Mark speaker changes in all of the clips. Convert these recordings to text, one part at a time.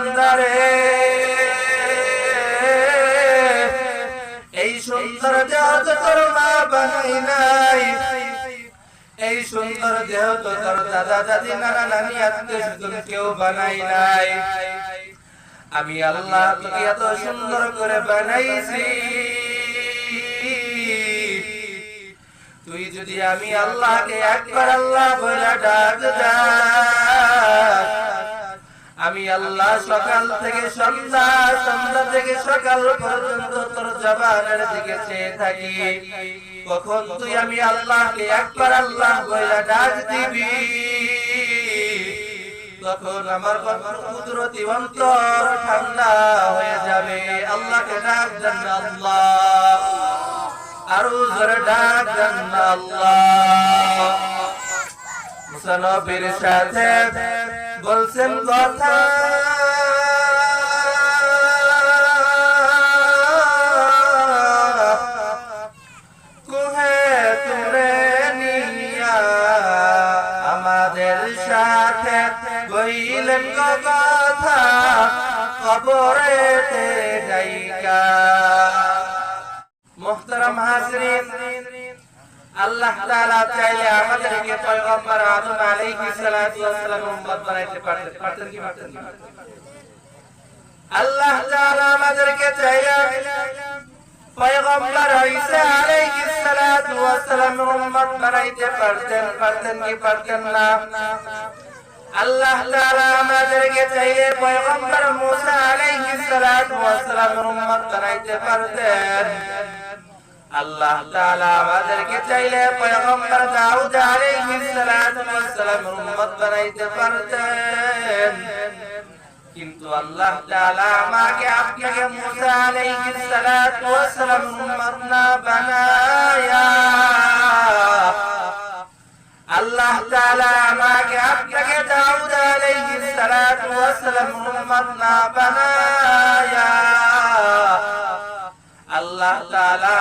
Speaker 1: বান্দারে এই সুন্দর দেহ তো তোর মা বানাই নাই। এই সুন্দর দেহ তো তোর দাদা, দাদি, নানা, নানি, আত্মীয় কেউ বানাই নাই। আমি আল্লাহ তোকে এত সুন্দর করে বানাইছি। তুই যদি আমি আল্লাহকে একবার আল্লাহ বলে ডাক ডাক আমি আল্লাহ সকাল থেকে সন্ধ্যা সন্ধ্যা থেকে সকাল পর্যন্ত তোর জবানের দিকে চেয়ে থাকি। কখন তুই আমি আল্লাহকে একবার আল্লাহ বলে ডাক দিবি? তখন আমার কুদরতি অন্তর ঠান্ডা হয়ে যাবে। আল্লাহকে ডাক দেন আল্লাহ। আরও জোরে ডাক দেন আল্লাহ। মুসানবির সাথে বলছেন কথা বইলেন কথা কবরেতে যাইকা। মোহতারাম হাজরিন আল্লাহ তাআলা চাইলে আমাদেরকে পয়গম্বর আদম আলাইহিস সালাতু ওয়াস সালাম উম্মত বানাইতে পারতেন পারতেন কি পারতেন না? আল্লাহ তাআলা আমাদেরকে চাইলে পয়গম্বর ঈসা আলাইহিস সালাতু ওয়াস সালাম উম্মত বানাইতে পারতেন পারতেন কি পারতেন না আল্লাহ তাআলা আমাদেরকে চাইলে পয়গম্বর মুসা আলাইহিস সালাতু ওয়াস সালাম উম্মত বানাইতে পারতেন আল্লাহ তাআলা আমাদেরকে চাইলে পয়গম্বর দাউদ আলাইহিস সালাতু ওয়াস সালাম উম্মত বানাইতে পারতেন। কিন্তু আল্লাহ তাআলা আমাকে আপনাকে মুসা আলাইহিস সালাতু ওয়াস সালাম উম্মত না বানায়া। আল্লাহ তাআলা আমাকে আপনাকে দাউদ আলাইহিস সালাতু ওয়াস সালাম উম্মত না বানায়া। আল্লাহ তাআলা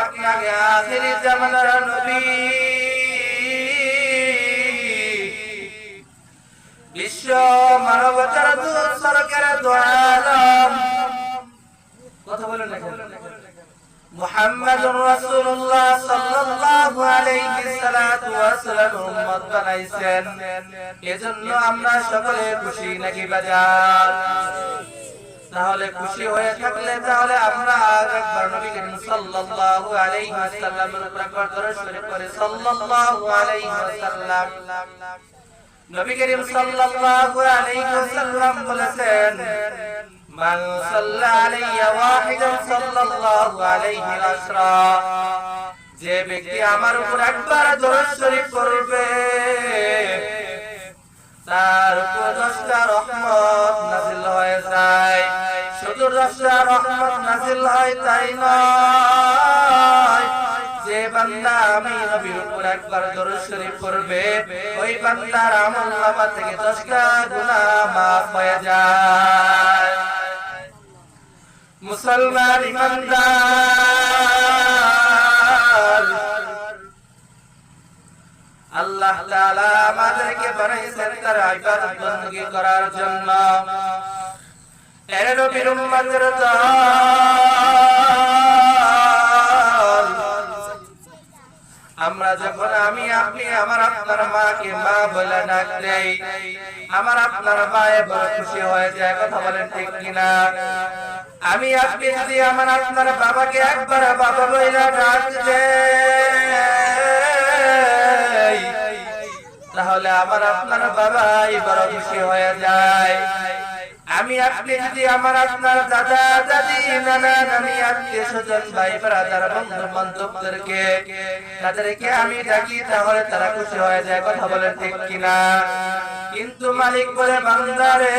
Speaker 1: আপনাকে আখিরি জামানার নবী। বিশ্ব মানবতার দূত সরকার দোয়ালম কথা বলেন মুহাম্মাদুর রাসূলুল্লাহ সাল্লাল্লাহু আলাইহি ওয়াসাল্লাম উম্মত বানাইছেন। এজন্য আমরা সকলে খুশি নাকি বাজার? তাহলে খুশি হয়ে থাকলে তাহলে আমরা একবার নবী করিম সাল্লাল্লাহু আলাইহি ওয়াসাল্লামের উপর একবার দরুদ শরীফ করে সাল্লাল্লাহু আলাইহি ওয়াসাল্লাম। নবী করিম সাল্লাল্লাহু আলাইহি ওয়াসাল্লাম বলেছেন, মান সাল্লা সাল্লাল্লাহু আলাইহি যে ব্যক্তি আমার উপর একবার দরুদ শরীফ করবে তার রহমত নাজিল হয়ে যায় রহমত নাজিল হয় তাই নয়। যে বান্দা আমি নবীর উপর একবার দরুদ শরীফ ওই বান্দার আমল নামা থেকে দশটা মাফ হয়ে যায়। মুসলমান ইমানদার আল্লাহ তাআলা আমাদেরকে বানাইছেন তার ইবাদত বندگی করার জন্য। এর নবীর উম্মতের আমরা যখন আমি, আপনি, আমার আপনার মাকে মা বলে ডাক দেই, আমার আপনার মায়ে বড় খুশি হয়ে যায়, কথা বলেন ঠিক কিনা? আমি, আপনি যদি আমার আপনার বাবাকে একবার বাবা বলে ডাক দেই তাহলে আমার আপনার বাবাই বড় খুশি হয়ে যায়। আমি আপনি যদি আমার আপনার দাদা, দাদি, নানা, নানি, আত্মীয় স্বজন, ভাই, ব্রাদার, বন্ধু, বান্ধবদেরকে, তাদেরকে আমি ডাকি, তাহলে তারা খুশি হয়ে যায়, কথা বলেন ঠিক কিনা? কিন্তু মালিক বলে বান্দারে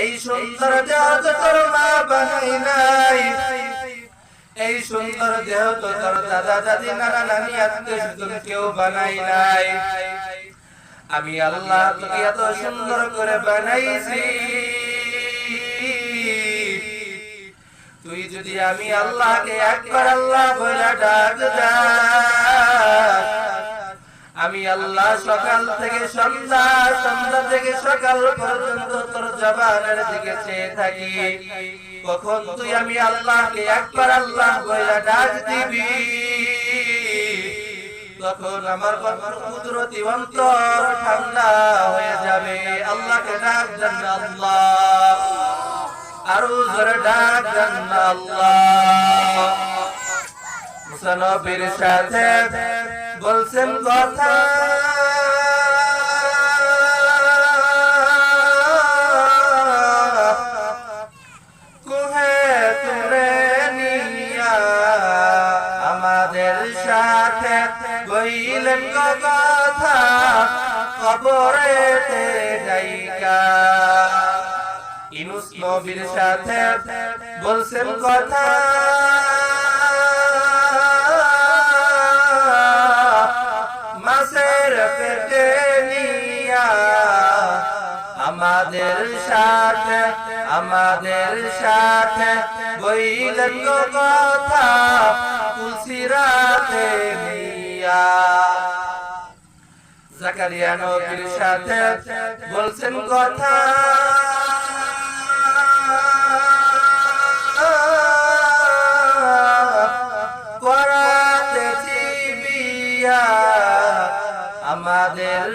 Speaker 1: এই সুন্দর দেহ তো তোর মা বানাই নাই। এই সুন্দর দেহ তো তোর দাদা দাদি, নানা নানি, আত্মীয় কেউ বানাই নাই। আমি আল্লাহ তোকে এত সুন্দর করে বানাইছি। তুই যদি আমি আল্লাহকে একবার আল্লাহ বলে ডাক ডাক আমি আল্লাহ সকাল থেকে সন্ধ্যা সন্ধ্যা থেকে সকাল পর্যন্ত তোর জবানের দিকে চেয়ে থাকি। কখন তুই আমি আল্লাহকে একবার আল্লাহ বইলা ডাক দিবি? তখন আমার কুদরতি অন্তর ঠান্ডা হয়ে যাবে। আল্লাহকে ডাক দেন আল্লাহ। আরও জোরে ডাক দেন আল্লাহ। মুসানবির সাথে বলছেন কথা। কথা। কবরেতে যাইকা। ইনুস নবীর সাথে বলছেন কথা। আমাদের সাথে আমাদের সাথে বইলেন কথা তুলসিরাতে নিয়া। জাকারিয়া সাথে বলছেন কথা।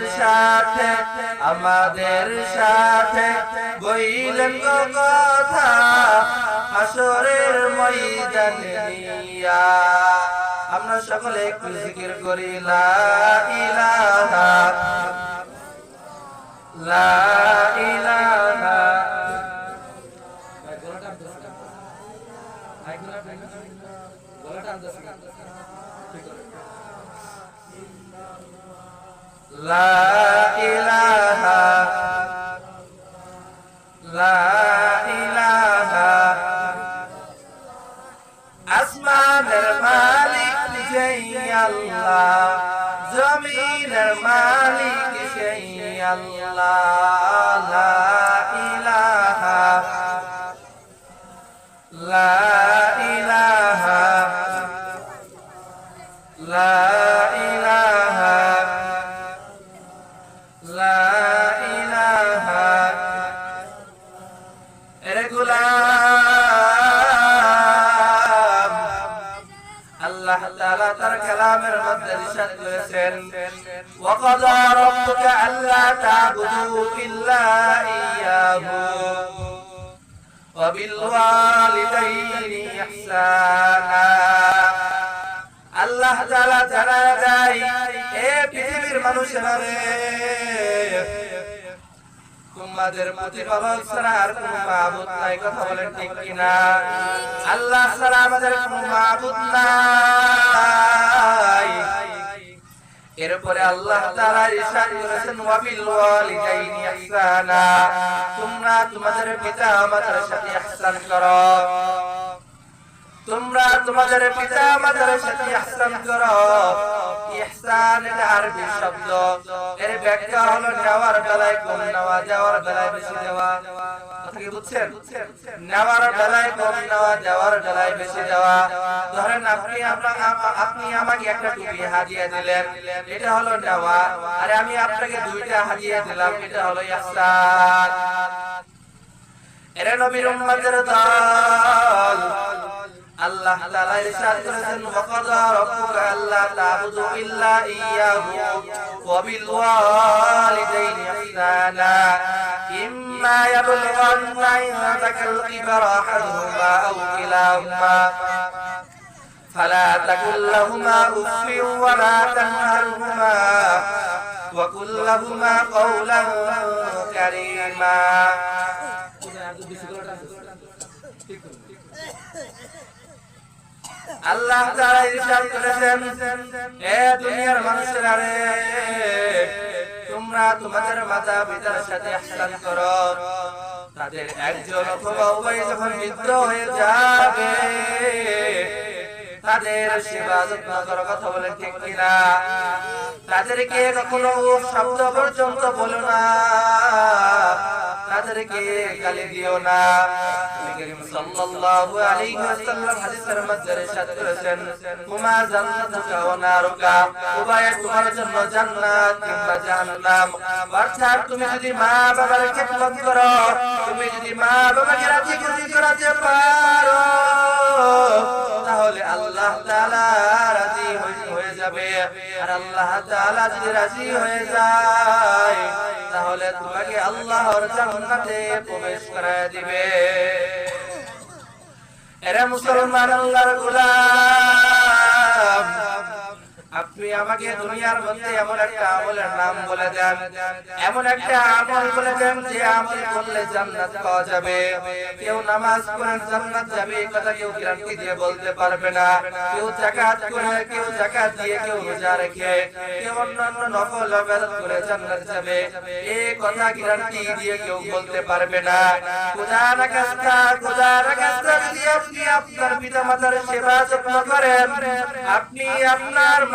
Speaker 1: সাথে, আমাদের সাথে বইলেন কথা। আসরের ময়দানে নিয়া। আমরা সকলে একটু জিকির করি, লা ইলাহা। লা ইলাহা। লা ইলাহা লা ইলাহা। আসমানের মালিক সেই আল্লাহ জমিনের মালিক সেই আল্লাহ। তা'বুদু ইল্লা ইয়্যাহু وبالوالدين إحسانا আল্লাহ তাআলা জানা যায় এ পৃথিবীর মানুষেরা রে তোমাদের প্রতিপালক ছাড়া আর কোনো মাবুদ নাই কথা বলেন ঠিক কিনা আল্লাহ ছাড়া আমাদের কোনো মাবুদ নাই এরপরে আল্লাহ তাআলা ইরশাদ করেছেন ওয়াবিল ওয়ালিদাইনি ইহসানা। তোমরা তোমাদের পিতা মাতার সাথে ইহসান করো। তোমরা তোমাদের পিতা মাতার সাথে ইহসান করো। ইহসান এটা আরবি শব্দ। এর ব্যাখ্যা হলো নেওয়ার বেলায় কম নেওয়া, যাওয়ার বেলায় বেশি দেওয়া। কথা কি বুঝছেন? নেওয়ার বেলায় কম নেওয়া, যাওয়ার বেলায় বেশি দেওয়া। ধরেন আপনি আপনি আমাকে একটা টুপি হাদিয়া দিলেন। এটা হলো নেওয়া। আর আমি আপনাকে দুইটা হাদিয়া দিলাম, এটা হলো ইহসান। এরে নবীর উম্মতের দল। আল্লাহ তাআলা ইরশাদ করেছেন ওয়াকাদা রাব্বুকা আল্লা তা'বুদু ইল্লা ইয়্যাহু ওয়া বিল ওয়ালিদাইনি ইহসানা ইম্মা ইয়াবলুগান্না ইনদাকাল কিবারা আহাদুহুমা আও কিলাহুমা فلا تقل لهما اف ولا تنهرهما وقل لهما قولا كريما আল্লাহ তাআলা ইরশাদ করেছেন হে দুনিয়ার মানুষেরা রে, তোমরা তোমাদের মাতা পিতার সাথে ইহসান করো। তাদের একজন অথবা উভয় যখন বৃদ্ধ হয়ে যাবে, তাদের সেবা যত্ন করার কথা বলে ঠিক কিনা? তাদেরকে কখনো শব্দ পর্যন্ত বলো না। তাদেরকে গালি দিও না। সাল্লাল্লাহু আলাইহি ওয়াসাল্লাম হাদিসের মধ্যে ইরশাদ করেছেন নারুকা? উভয় তোমার জন্য জান্নাত কিংবা জাহান্নাম। অর্থাৎ তুমি যদি মা বাবার খেদমত করো, তুমি যদি মা বাবাকে রাজি খুশি করাতে পারো, তাহলে আল্লাহ তাআলা রাজি হয়ে যাবে। আর আল্লাহ তাআলা যদি রাজি হয়ে যায় তাহলে তোমাকে আল্লাহর জান্নাতে প্রবেশ করায় দিবে। এরা মুসলমান আল্লাহর গোলাম আপনি আমাকে দুনিয়ার মধ্যে এমন একটা আমলের নাম বলে দেন, এমন একটা আমল বলে দেন যে আমল করলে জান্নাত পাওয়া যাবে। কেউ নামাজ পড়ে জান্নাত যাবে, এই কথা কেউ গ্যারান্টি দিয়ে বলতে পারবে না। কেউ যাকাত করে, কেউ যাকাত দিয়ে কেউ রোজা রেখে, কেউ অন্যান্য নফল ইবাদত করে জান্নাত যাবে। এই কথা গ্যারান্টি দিয়ে কেউ বলতে পারবে না। খোদা না কাস্তা খোদা না কাস্তা যদি আপনি আপনার পিতামাতার সেবা যত্ন করেন, আপনি আপনার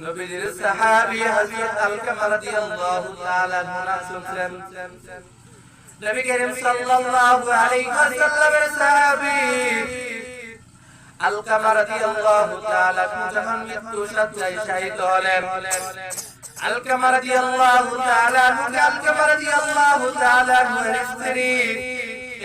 Speaker 1: নবীজির সাহাবী হযরত আলকামা রাদিয়াল্লাহু তাআলা আনহু নবী করিম সাল্লাল্লাহু আলাইহি ওয়াসাল্লামের সাহাবী আলকামা রাদিয়াল্লাহু তাআলা যখন মৃত্যু শয্যায় শায়িত হলেন, আলকামা রাদিয়াল্লাহু তাআলা আলকামা রাদিয়াল্লাহু তাআলা স্ত্রী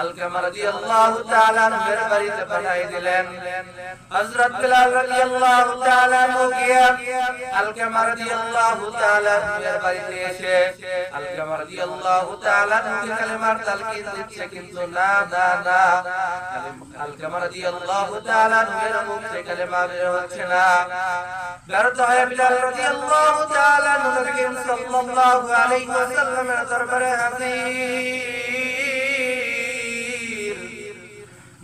Speaker 1: আলকামা রাদিয়াল্লাহু তাআলা আনহুর বাড়িতে পাঠিয়ে দিলেন। হযরত বিলাল রাদিয়াল্লাহু তাআলা আনহু গিয়ে আলকামা রাদিয়াল্লাহু তাআলা আনহুর বাড়িতে এসে আলকামা রাদিয়াল্লাহু তাআলা আনহুকে কালেমার তালকিন হচ্ছে না।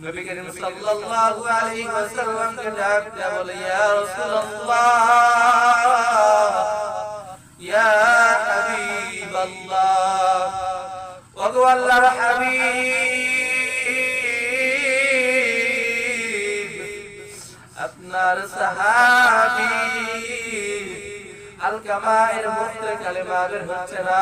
Speaker 1: নবী করিম সাল্লাল্লাহু আলাইহি ওয়াসাল্লাম কে ডাক দিয়ে বলে ইয়া রাসূলুল্লাহ ইয়া হাবিবাল্লাহ ওগো আল্লাহর হাবিব আপনার সাহাবী আলকামায়ের মুখে কালেমা বের হচ্ছে না।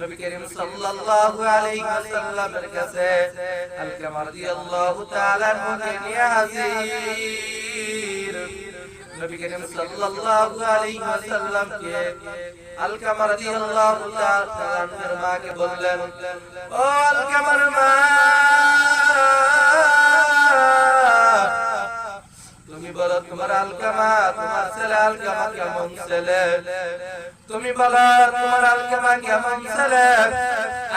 Speaker 1: নবী করিম সাল্লাল্লাহু আলাইহি ওয়াসাল্লামের কাছে, আলকামা রাদিয়াল্লাহু তাআলা আনহুকে নিয়ে হাজির। নবী করিম মাকে বললেন, ও আলকামার মা বলো, তোমার আলকামা, তোমার ছেলে আলকামা কেমন ছেলে? তুমি বলো, তোমার আলকামা কেমন ছেলে?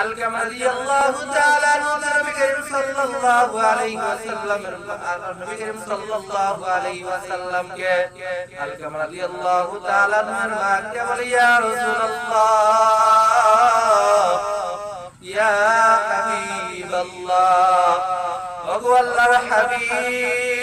Speaker 1: আলকামা রাদিয়াল্লাহু তাআলা নবী করিম সাল্লাল্লাহু আলাইহি ওয়াসাল্লাম নবী করিম সাল্লাল্লাহু আলাইহি ওয়াসাল্লাম কে আলকামা রাদিয়াল্লাহু তাআলা নর মা কে বলে, ইয়া রাসূলুল্লাহ, ইয়া হাবিবাল্লাহ, ওগো আল্লাহর হাবিব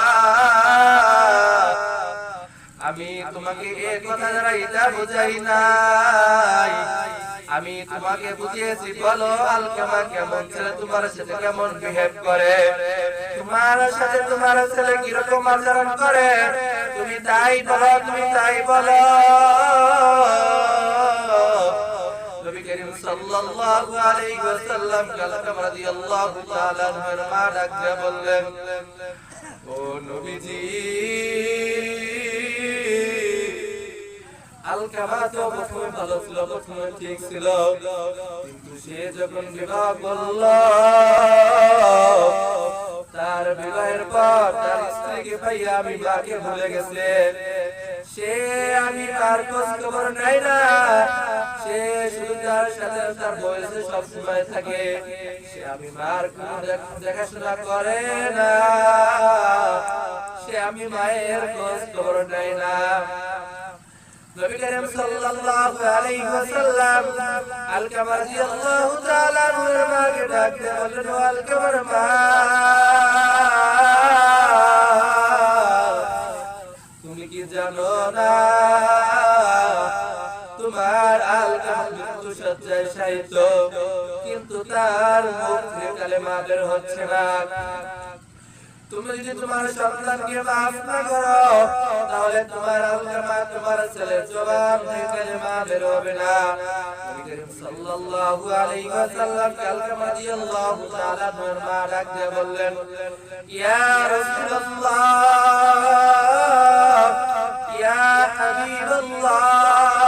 Speaker 1: আমি তোমাকে এ কথা দ্বারা এটা বুঝাই নাই। আমি তোমাকে বুঝিয়েছি বলো আলকামা কেমন ছেলে তোমার সাথে কেমন বিহেভ করে? তোমার সাথে তোমার ছেলে কীরকম আচরণ করে? তুমি তাই বলো তুমি তাই বলো। নবী করিম সাল্লাল্লাহু আলাইহি ওয়াসাল্লাম আলকামা রাদিয়াল্লাহু তাআলা আনহার মা ডাক বললেন ও নবীজি তো ভালো ছিল ঠিক তার বিবাহের পর তার স্ত্রীকে পাইয়া আমি মাকে ভুলে গেছে। সে আমি তার খোঁজ খবর নাই না। সে শুধু তার সাথে তার বয়সে সব সময় থাকে। সে আমি মার দেখাশোনা করে না। সে আমি মায়ের খোঁজ খবর নেয় না। নবী করিম সাল্লাল্লাহু আলাইহি ওয়াসাল্লাম আলকামা রাদিয়াল্লাহু তাআলা আনহুর মাকে ডাক দিয়ে বললেন, ও আলকামার মা, তুমি কি জানো না? তোমার আলকামা মৃত্যু সজ্জায় সাহিত্য কিন্তু তার মুখ কালেমা হচ্ছে না। তুমি যদি তোমার সন্তানকে মাফ না করো, তাহলে তোমার আলকামা তোমার ছেলের জবান থেকে মা বের হবে না সাল্লাল্লাহু আলাইহি ওয়াসাল্লাম আলকামা রাদিয়াল্লাহু তাআলা নূর মা ডাক দিয়ে বললেন, ইয়া রাসূলুল্লাহ, ইয়া হাবিবাল্লাহ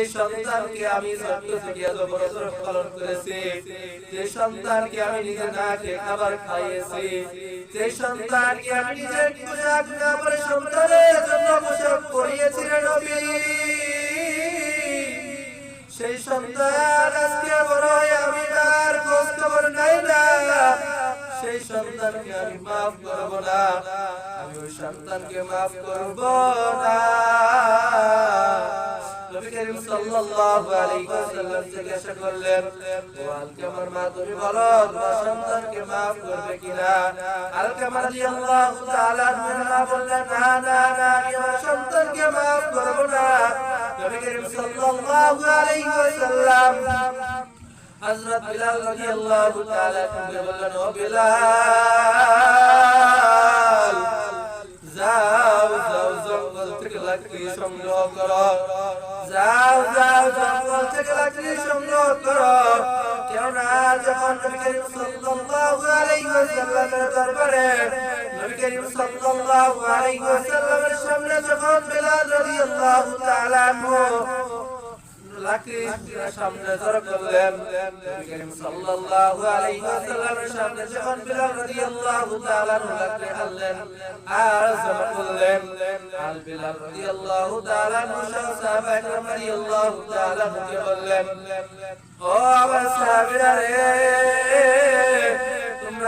Speaker 1: যে সন্তানকে আমি ছোট্ট থেকে এত বড় পালন করেছি। যে সন্তানকে আমি নিজে না খেয়ে খাবার খাইয়েছি, যে সন্তানকে আমি নিজে পোশাক না পরে সন্তানের সেই সন্তানকে আমি মাফ করব না। আমি ওই সন্তানকে মাফ করব না। করিম সাল্লাল্লাহু আলাইহি ওয়াসাল্লাম জিজ্ঞাসা করলেন, ও আলকামার তুমি বলো, তোমার সন্তানকে maaf করবে কিনা? আলকামা রাদিয়াল্লাহু তাআলা আনহা বললেন, না না না, আমি আমার সন্তানকে maaf করব না। নবী করিম সাল্লাল্লাহু আলাইহি ওয়াসাল্লাম হযরত বিলাল রাদিয়াল্লাহু তাআলা বললেন, ও বিলাল সাল্লাল্লাহু আলাইহি ওয়াসাল্লামের সামনে যখন বিলাল রাদিয়াল্লাহু তাআলা লাকড়ি আনলেন আর বললেন, আল বিলাল রাদিয়াল্লাহু তাআলা মুসা সাহাবা একরাম রাদিয়াল্লাহু তাআলা বললেন, ও আমার সাহাবীরা রে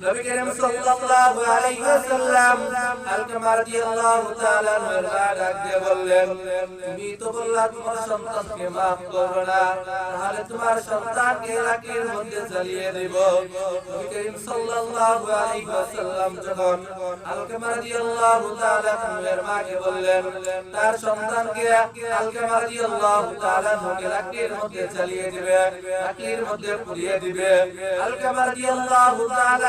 Speaker 1: নবী করিম সাল্লাল্লাহু আলাইহি ওয়াসাল্লাম আলকামা রাদিয়াল্লাহু তাআলা মা ডাক বললেন তুমি তো বললা তোমার সন্তানকে maaf করবে না তাহলে তোমার সন্তানকে লাকড়ির মধ্যে জ্বালিয়ে দেব নবী করিম সাল্লাল্লাহু আলাইহি ওয়াসাল্লাম যখন আলকামা রাদিয়াল্লাহু তাআলা আনহুর মাকে বললেন তার সন্তানকে আলকামা রাদিয়াল্লাহু তাআলা আনহুকে লাকড়ির মধ্যে জ্বালিয়ে দিবে লাকড়ির মধ্যে পুড়িয়ে দিবে আলকামা রাদিয়াল্লাহু তাআলা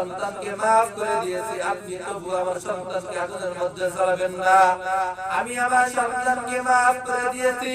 Speaker 1: সন্তানকে মাফ করে দিয়েছি। আপনি তবু আমার সন্তানকে আগুনের মধ্যে চলাবেন না। আমি আমার সন্তানকে মাফ করে দিয়েছি।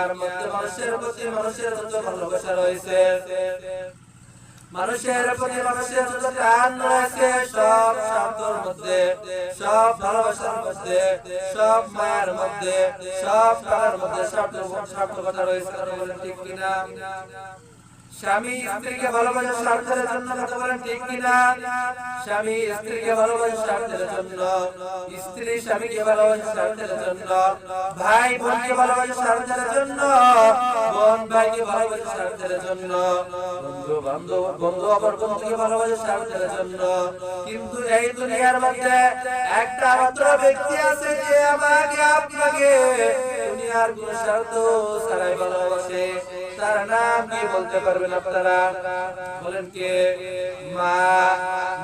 Speaker 1: দুনিয়ার মধ্যে মানুষের প্রতি মানুষের যত ভালোবাসা রয়েছে, মানুষের প্রতি মানুষের যত টান রয়েছে, সব স্বার্থের মধ্যে, সব ভালোবাসার মধ্যে, সব মায়ের মধ্যে, সব টাকার মধ্যে স্বার্থ স্বার্থকতা রয়েছে ঠিক কিনা? স্বামী স্ত্রীকে ভালোবাসে স্বার্থের জন্য কথা বলেন ঠিক কিনা? স্বামী স্ত্রীকে ভালোবাসে স্বার্থের জন্য, স্ত্রী স্বামীকে ভালোবাসে স্বার্থের জন্য, ভাই বোনকে ভালোবাসে স্বার্থের জন্য, বোন ভাইকে ভালোবাসে স্বার্থের জন্য, বন্ধু বান্ধব, বন্ধু আবার বন্ধুকে ভালোবাসে স্বার্থের জন্য। কিন্তু এই দুনিয়ার মধ্যে একটা মাত্র ব্যক্তি আছে যে আমাকে, আপনাকে দুনিয়ার কোন স্বার্থ ভালোবাসে। তার নাম কি বলতে পারবেন আপনারা? বলেন কে? মা।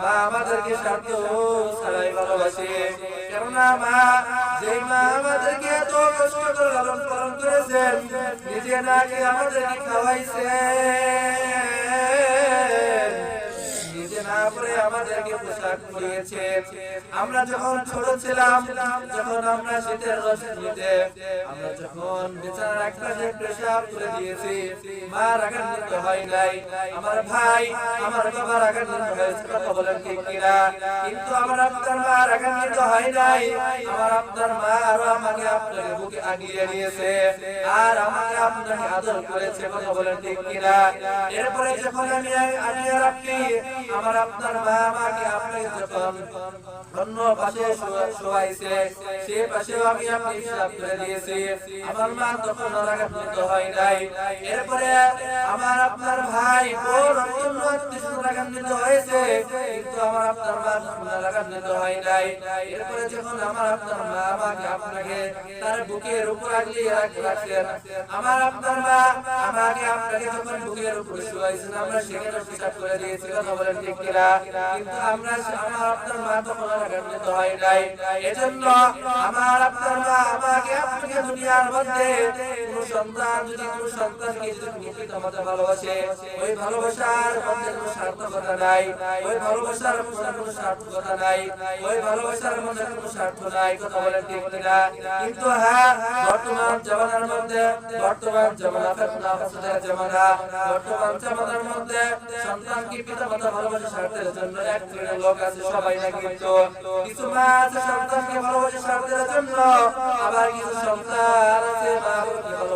Speaker 1: মা আমাদেরকে স্বার্থ ছাড়াই ভালোবাসে। কেননা মা, যে মা আমাদেরকে এত কষ্ট করে লালন পালন করেছেন, নিজে না খেয়ে আমাদেরকে খাওয়াইছেন। নিজে না পরে আমাদেরকে পোশাক পরিয়েছে। আমরা যখন ছোট ছিলাম, যখন আমরা শীতের রশ্মিতে আমরা যখন বিছানার এক পাশে পেশাব করে দিয়েছি মা রাগান্বিত হয় নাই। আমার ভাই, আমার বাবা রাগান্বিত হয়েছে কথা বলেন ঠিক কিনা? কিন্তু আমার আপনার মা রাগান্বিত হয় নাই। আমার আপনার মা আরও আমাকে আপনাকে বুকে আগিয়ে নিয়েছে আর আমাকে আপনাকে আদর করেছে, কথা বলেন ঠিক কিনা? এরপরে যখন আমি আমি আর আপনি, আমার আপনার মা আমাকে আপনাকে যখন অন্য পাশে শোয়াইছে, সে পাশেও আমি আপনি হিসাব করে দিয়েছি। আমার মা তখন রাগান্বিত হয় নাই। এরপরে আমার আপনার ভাই অন্য হয়েছে, কিন্তু আমার আপনার মা তখন হয় নাই। এরপরে যখন আমার আপনার মা আমাকে আপনাকে তার বুকের উপর আমার আপনার মা আমাকে আপনাকে যখন বুকের উপর শুয়াইছেন, আমরা সেখানে হিসাব করে দিয়েছি। কথা বলেন ঠিক আমরা আপনার আমার আপনার মা আমাকে আপনাকে দুনিয়ার মধ্যে সন্তান, যদি কোন সন্তানকে যদি কোনো পিতামাতা ভালোবাসে, ওই ভালোবাসার মধ্যে কোনো স্বার্থকতা নাই, ওই ভালোবাসার মধ্যে কোনো স্বার্থকতা নাই, ওই ভালোবাসার মধ্যে কোনো স্বার্থ নাই, কথা বলেন ঠিক কিনা? কিন্তু হ্যাঁ বর্তমান জামানার মধ্যে, বর্তমান জামানা, ফেতনা ফাসাদের জামানা, বর্তমান জামানার মধ্যে সন্তানকে পিতামাতা ভালোবাসে স্বার্থের জন্য এক শ্রেণির লোক আছে সবাই না কিন্তু। কিছু মা আছে সন্তানকে ভালোবাসে স্বার্থের জন্য আবার কিছু সন্তান আছে মা ভালোবাসে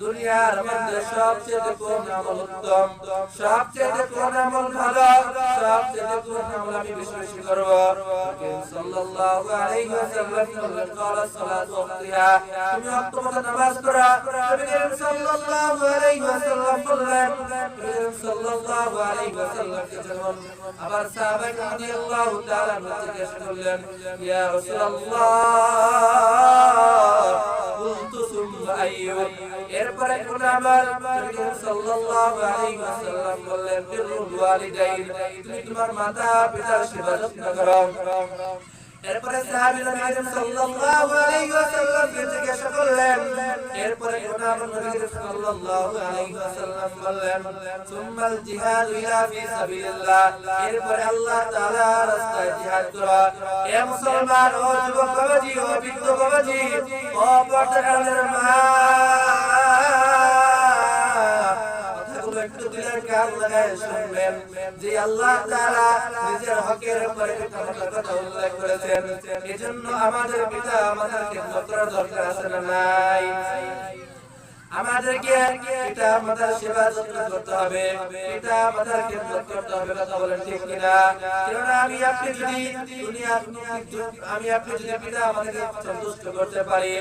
Speaker 1: দুনিয়ার মধ্যে সবচেয়ে কোন আমল উত্তম, সবচেয়ে কোন আমল ভালো, সবচেয়ে কোন আমল আমি বেশি বেশি করব। সাল্লাল্লাহু আলাইহি ওয়াসাল্লাম বললেন ক্বালা সালাতু ওয়াক্তিহা তুমি ওয়াক্ত মতো নামাজ পড়া। নবী সাল্লাল্লাহু আলাইহি ওয়াসাল্লাম বললেন সাল্লাল্লাহু আলাইহি ওয়াসাল্লাম যখন আবার সাহাবা রাদিয়াল্লাহু তাআলা জিজ্ঞেস করলেন, ইয়া রাসূলুল্লাহ কুনতু সুম্মা এরপরে কোন আমল নবী সাল্লাল্লাহু আলাইহি ওয়াসাল্লাম বললেন বিরুল ওয়ালিদাইন, তুমি তোমার মাতা পিতার সেবা যত্ন করো। এরপরে সাহাবী নবী সাল্লাল্লাহু আলাইহি ওয়াসাল্লাম জিজ্ঞাসা করলেন, এরপরে আমল নবী সাল্লাল্লাহু আলাইহি ওয়াসাল্লাম বললেন, সুম্মাল জিহাদ ইলা ফি এরপরে আল্লাহ তাআলা রাস্তায় জিহাদ করা। এ মুসলমান, ও যুবক বাবাজি, ও বৃদ্ধ ও পর্দাকালের মা দিলের কান লাগায় শুনবেন যে আল্লাহ তাআলা নিজের হকের উপরে পিতামাতার কথা উল্লেখ করেছেন। এজন্য আমাদের পিতা আমাদেরকে করার দরকার আছে না নাই? আমাদেরকে পিতা মাতার সেবা যত্ন করতে হবে। পিতা মাতার খেদমত করতে হবে, কথা বলেন ঠিক কিনা? কেননা আমি আপনি যদি আমি আপনি যদি পিতা আমাদেরকে সন্তুষ্ট করতে পারি,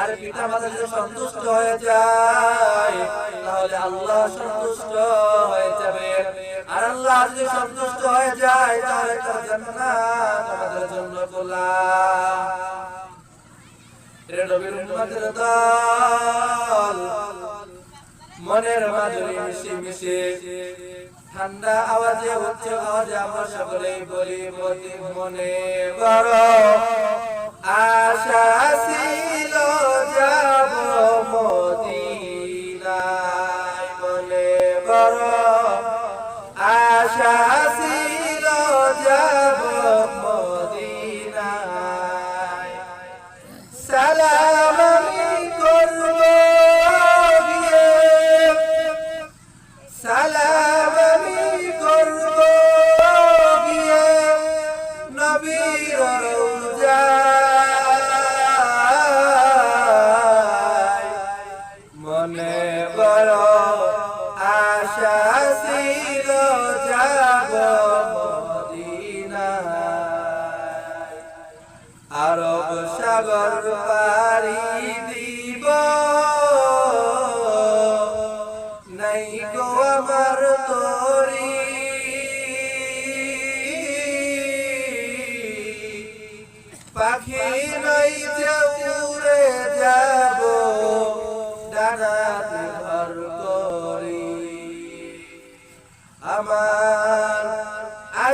Speaker 1: আর পিতা মাতা যদি সন্তুষ্ট হয়ে যায়, তাহলে আল্লাহ সন্তুষ্ট হয়ে যাবে। আর আল্লাহ যদি সন্তুষ্ট হয়ে যায়, তাহলে তার জান্নাত আমাদের জন্য খোলা। রে নবীর উম্মতের দল মনের মাধুরী মিশে মিশে ঠান্ডা আওয়াজে উচ্চ আওয়াজে আমরা সকলেই বলি মতি মনে বড় আশা ছিল যাব মদিনায়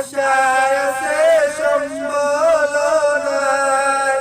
Speaker 1: আশায় সে সম্বল নাই।